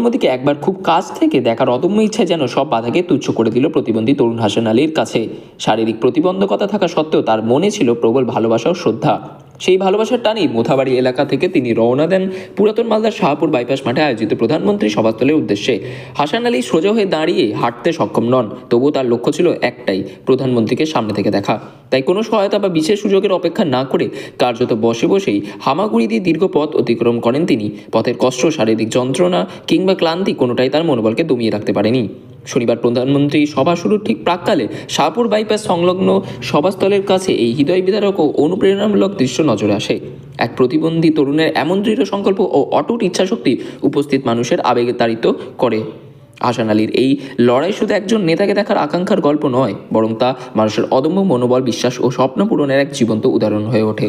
মোদীকে একবার খুব কাছ থেকে দেখার অদম্য ইচ্ছা যেন সব বাধাকে তুচ্ছ করে দিল প্রতিবন্ধী তরুণ হাসান আলীর কাছে। শারীরিক প্রতিবন্ধকতা থাকা সত্ত্বেও তার মনে ছিল প্রবল ভালোবাসা ও শ্রদ্ধা। সেই ভালোবাসার টানেই মোথাবাড়ি এলাকা থেকে তিনি রওনা দেন পুরাতন মালদার শাহপুর বাইপাস মাঠে আয়োজিত প্রধানমন্ত্রী সভাস্থলের উদ্দেশ্যে। হাসান আলী সোজা হয়ে দাঁড়িয়ে হাঁটতে সক্ষম নন, তবুও তার লক্ষ্য ছিল একটাই, প্রধানমন্ত্রীকে সামনে থেকে দেখা। তাই কোনো সহায়তা বা বিশেষ সুযোগের অপেক্ষা না করে কার্যত বসে বসেই হামাগুড়ি দিয়ে দীর্ঘ পথ অতিক্রম করেন তিনি। পথের কষ্ট, শারীরিক যন্ত্রণা কিংবা ক্লান্তি কোনোটাই তার মনোবলকে দমিয়ে রাখতে পারেনি। শনিবার প্রধানমন্ত্রী সভা শুরুর ঠিক প্রাককালে শাহপুর বাইপাস সংলগ্ন সভাস্থলের কাছে এই হৃদয় বিদারক ও অনুপ্রেরণামূলক দৃশ্য নজরে আসে। এক প্রতিবন্ধী তরুণের এমন দৃঢ় সংকল্প ও অটুট ইচ্ছাশক্তি উপস্থিত মানুষের আবেগে তাড়িত করে। হাসান আলীর এই লড়াই শুধু একজন নেতাকে দেখার আকাঙ্ক্ষার গল্প নয়, বরং তা মানুষের অদম্য মনোবল, বিশ্বাস ও স্বপ্ন পূরণের এক জীবন্ত উদাহরণ হয়ে ওঠে।